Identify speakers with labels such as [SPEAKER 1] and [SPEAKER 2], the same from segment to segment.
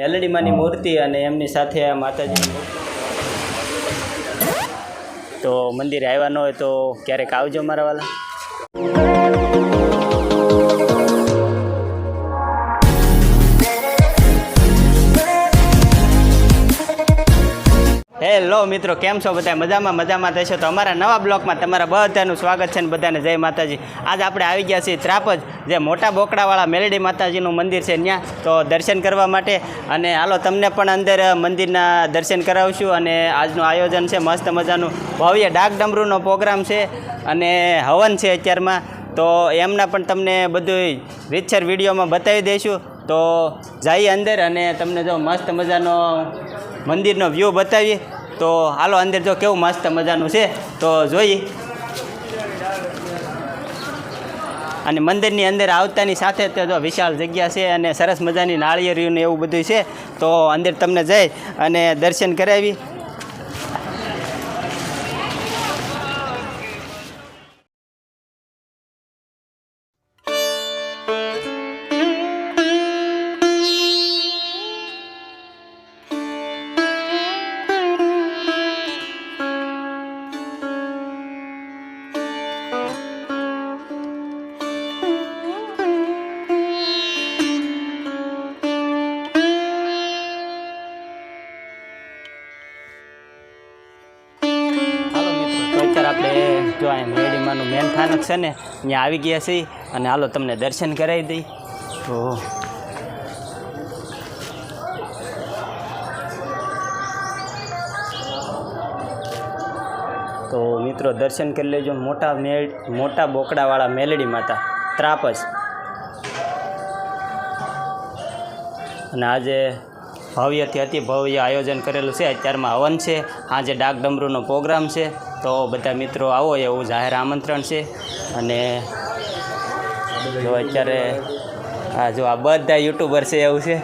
[SPEAKER 1] મેલડીમાંની મૂર્તિ અને એમની સાથે આ માતાજી તો મંદિરે આવ્યા ન હોય તો ક્યારેક આવજો મારા વાલા. હેલો મિત્રો, કેમ છો બધા મજામાં મજામાં થશે તો અમારા નવા બ્લોકમાં તમારા બધાનું સ્વાગત છે ને બધાને જય માતાજી. આજ આપણે આવી ગયા છીએ ત્રાપજ, જે મોટા બોકડાવાળા મેલડી માતાજીનું મંદિર છે ત્યાં તો દર્શન કરવા માટે અને હાલો, તમને પણ અંદર મંદિરના દર્શન કરાવશું અને આજનું આયોજન છે મસ્ત મજાનું ભવ્ય ડાકડમરૂનો પ્રોગ્રામ છે અને હવન છે અત્યારમાં. તો એમના પણ તમને બધું રીતસર વિડીયોમાં બતાવી દઈશું. તો જઈએ અંદર અને તમને જો મસ્ત મજાનો મંદિરનો વ્યૂ બતાવીએ. તો હાલો અંદર જો કેવું મસ્ત મજાનું છે, તો જોઈએ. અને મંદિરની અંદર આવતાની સાથે તો જો વિશાળ જગ્યા છે અને સરસ મજાની નાળિયેરીઓને એવું બધું છે, તો અંદર તમને જઈ અને દર્શન કરાવી. જો આ મેડીમાંનું મેન સ્થાનક છે ને ત્યાં આવી ગયા છે અને હાલો તમને દર્શન કરાવી દઈ. તો તો મિત્રો દર્શન કરી લેજો. મોટા મેળ મોટા બોકડાવાળા મેલડી માતા ત્રાપસ. અને આજે ભવ્યથી અતિ ભવ્ય આયોજન કરેલું છે. અત્યારમાં હવન છે. આજે ડાક ડમરૂનો પ્રોગ્રામ છે. તો બધા મિત્રો આવો એવું જાહેર આમંત્રણ છે. અને જો અત્યારે આ જો આ બધા યુટ્યુબર છે એવું છે.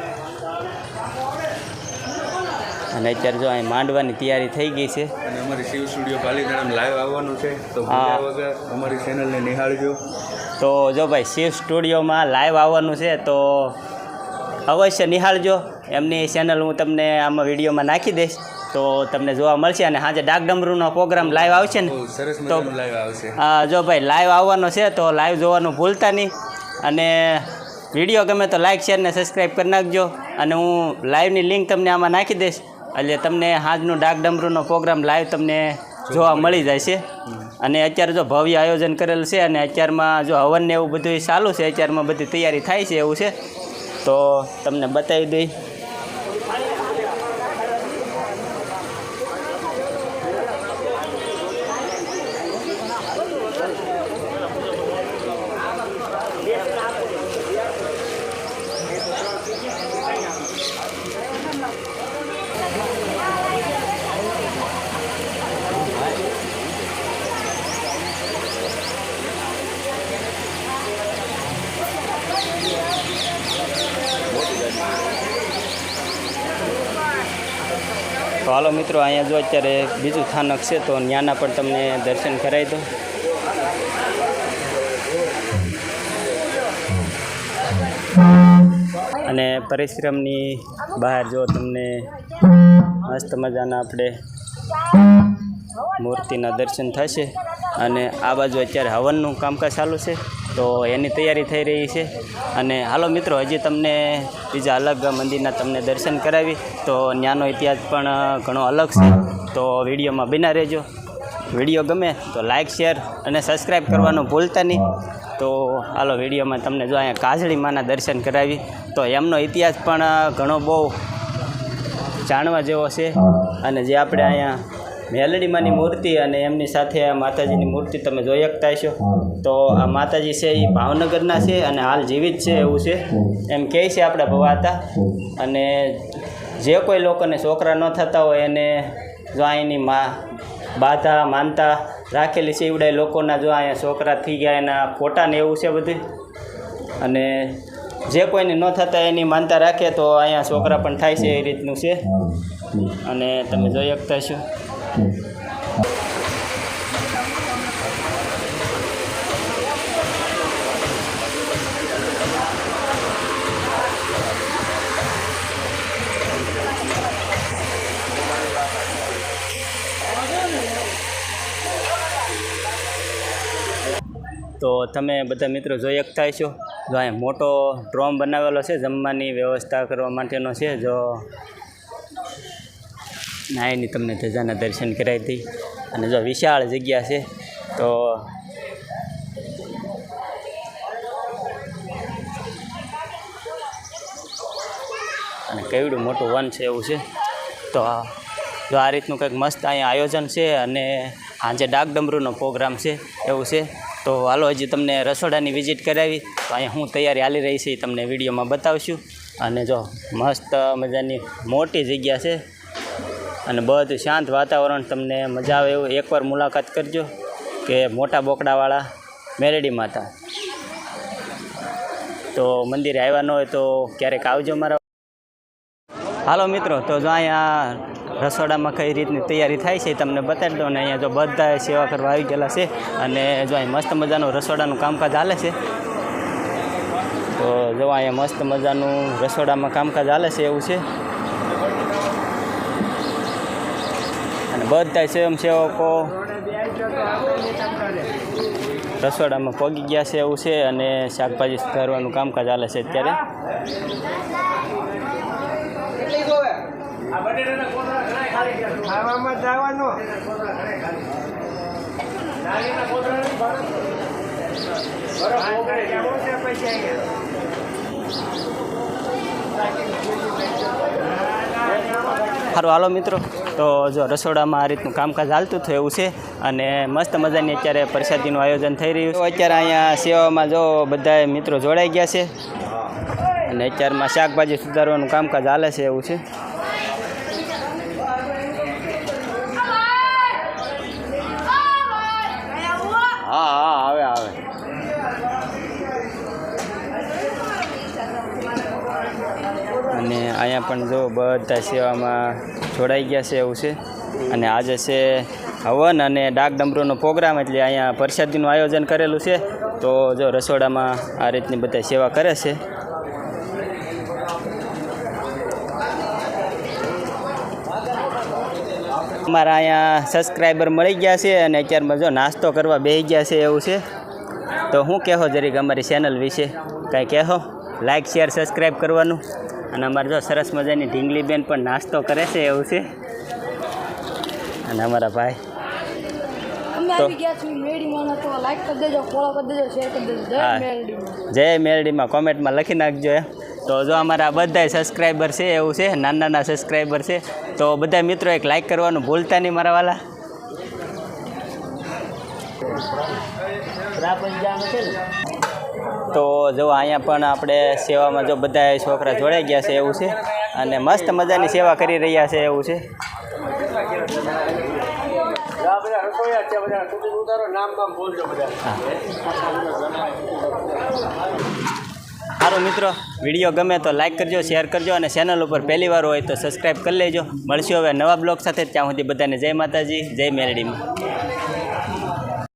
[SPEAKER 1] અને અત્યારે જો અહીં માંડવાની તૈયારી થઈ ગઈ છે.
[SPEAKER 2] અને અમારી શિવ સ્ટુડિયો પાલીતાણામાં લાઈવ આવવાનું છે. તો
[SPEAKER 1] હા.
[SPEAKER 2] અમારી ચેનલને નિહાળજો.
[SPEAKER 1] તો જો ભાઈ શિવ સ્ટુડિયોમાં લાઈવ આવવાનું છે તો અવશ્ય નિહાળજો. એમની ચેનલ હું તમને આમાં વિડીયોમાં નાખી દઈશ. તો તમને જોવા મળશે અને સાંજે ડાક ડમરૂનો પ્રોગ્રામ લાઈવ આવશે ને તો
[SPEAKER 2] લાઈવ આવશે.
[SPEAKER 1] હા જો ભાઈ લાઈવ આવવાનો છે તો લાઈવ જોવાનું ભૂલતા નહીં. અને વીડિયો ગમે તો લાઇક શેર ને સબસ્ક્રાઈબ કરી નાખજો. અને હું લાઈવની લિંક તમને આમાં નાખી દઈશ. એટલે તમને સાંજનું ડાકડમરૂનો પ્રોગ્રામ લાઈવ તમને જોવા મળી જાય છે અને અત્યારે જો ભવ્ય આયોજન કરેલ છે અને અત્યારમાં જો હવન ને એવું બધું ચાલુ છે અત્યારમાં બધી તૈયારી થાય છે એવું છે. તો તમને બતાવી દઈ. તો હાલો મિત્રો, અહીંયા જો અત્યારે બીજું સ્થાનક છે, તો ત્યાંના પણ તમને દર્શન કરાવી દો અને પરિશ્રમની બહાર જો તમને મસ્ત મજાના આપણે મૂર્તિના દર્શન થશે. અને આ બાજુ અત્યારે હવનનું કામકાજ ચાલુ છે. તો એની તૈયારી થઈ રહી છે. અને હાલો મિત્રો, હજી તમને બીજા અલગ મંદિરના તમને દર્શન કરાવી. તો ત્યાંનો ઇતિહાસ પણ ઘણો અલગ છે. તો વિડીયોમાં બિના રહેજો. વીડિયો ગમે તો લાઇક શેર અને સબસ્ક્રાઈબ કરવાનું ભૂલતા નહીં. તો હાલો વિડીયોમાં તમને જો અહીંયા કાજળી માના દર્શન કરાવી. તો એમનો ઇતિહાસ પણ ઘણો બહુ જાણવા જેવો છે. અને જે આપણે અહીંયા મેલડીમાંની મૂર્તિ અને એમની સાથે આ માતાજીની મૂર્તિ તમે જોઈ શકતા છો તો આ માતાજી છે એ ભાવનગરના છે અને હાલ જીવિત છે એવું છે. એમ કહે છે આપણા ભવાતા અને જે કોઈ લોકોને છોકરા ન થતા હોય એને જો અહીંની મા બાધા માનતા રાખેલી છે એવડાય લોકોના જો અહીંયા છોકરા થઈ ગયા એના ફોટા ને એવું છે બધું. અને જે કોઈને ન થતા એની માનતા રાખે તો અહીંયા છોકરા પણ થાય છે એ રીતનું છે. અને તમે જોઈ શકતા છો તો તમે બધા મિત્રો જોઈ શકતા છો જો અહીં મોટો ડ્રોમ બનાવેલો છે, જમવાની વ્યવસ્થા કરવા માટેનો છે, જો નાયની તમને ધજાના દર્શન કરાવી દઈ. અને જો વિશાળ જગ્યા છે, તો અને કેવડું મોટું વન છે એવું છે. તો જો આ રીતનું કંઈક મસ્ત અહીંયા આયોજન છે અને આજે ડાક ડમરૂનો પ્રોગ્રામ છે એવું છે. તો હાલો, હજી તમને રસોડાની વિઝિટ કરાવી. તો અહીંયા હું તૈયારી હાલી રહી છે તમને વિડીયોમાં બતાવશું. અને જો મસ્ત મજાની મોટી જગ્યા છે અને બધું શાંત વાતાવરણ તમને મજા આવે એવું એકવાર મુલાકાત કરજો કે મોટા બોકડાવાળા મેરેડી માતા. તો મંદિરે આવ્યા ન હોય તો ક્યારેક આવજો મારા. હાલો મિત્રો, તો જો અહીંયા રસોડામાં કઈ રીતની તૈયારી થાય છે તમને બતાવી દો ને અહીંયા જો બધા સેવા કરવા આવી ગયેલા છે અને જો અહીં મસ્ત મજાનું રસોડાનું કામકાજ હાલે છે. તો જો અહીંયા મસ્ત મજાનું રસોડામાં કામકાજ હાલે છે એવું છે. બધા સ્વયંસેવકો રસોડામાં પગી ગયા છે એવું છે અને શાકભાજી સુધારવાનું કામકાજ ચાલે છે અત્યારે.
[SPEAKER 3] ખાવામાં જવાનો.
[SPEAKER 1] સારું હાલો મિત્રો. તો જો રસોડામાં આ રીતનું કામકાજ હાલતું થયું એવું છે અને મસ્ત મજાની અત્યારે પ્રસાદીનું આયોજન થઈ રહ્યું છે. અત્યારે અહીંયા સેવામાં જો બધા મિત્રો જોડાઈ ગયા છે. અને અત્યારમાં શાકભાજી સુધારવાનું કામકાજ હાલે છે એવું છે હા હા આવે આવે અને અહીંયા પણ જો બધા સેવામાં જોડાઈ ગયા છે એવું છે. અને આજે છે હવન અને ડાક ડમરૂનો પ્રોગ્રામ એટલે અહીંયા પ્રસાદીનું આયોજન કરેલું છે. તો જો રસોડામાં આ રીતની બધા સેવા કરે છે. અમારા અહીંયા સબસ્ક્રાઈબર મળી ગયા છે અને અત્યારમાં જો નાસ્તો કરવા બેસી ગયા છે એવું છે. તો હું કહેો જરીક અમારી ચેનલ વિશે? કાંઈ કહેો? લાઇક શેર સબસ્ક્રાઈબ કરવાનું. અને અમારે જો સરસ મજાની ઢીંગલી બેન પણ નાસ્તો કરે છે એવું છે. અને અમારા ભાઈ.
[SPEAKER 4] જય
[SPEAKER 1] હા.
[SPEAKER 4] મેરડીમાં
[SPEAKER 1] જય મેરડીમાં કોમેન્ટમાં લખી નાખજો એમ તો જો અમારા બધા સબસ્ક્રાઈબર છે એવું છે નાના નાના સબસ્ક્રાઈબર છે તો બધા મિત્રો એક લાઈક કરવાનું ભૂલતા નહીં મારા વાલા. તો જો અહીંયા પણ આપણે સેવામાં જો બધા છોકરા જોડાઈ ગયા છે એવું છે. અને મસ્ત મજાની સેવા કરી રહ્યા છે એવું છે. સારું મિત્રો વીડિયો ગમે તો લાઈક કરજો શેર કરજો અને ચેનલ ઉપર પહેલી વાર હોય તો સબસ્ક્રાઈબ કરી લેજો. મળશું હવે નવા બ્લોગ સાથે ત્યાં સુધી બધાને જય માતાજી જય મેરડીમાં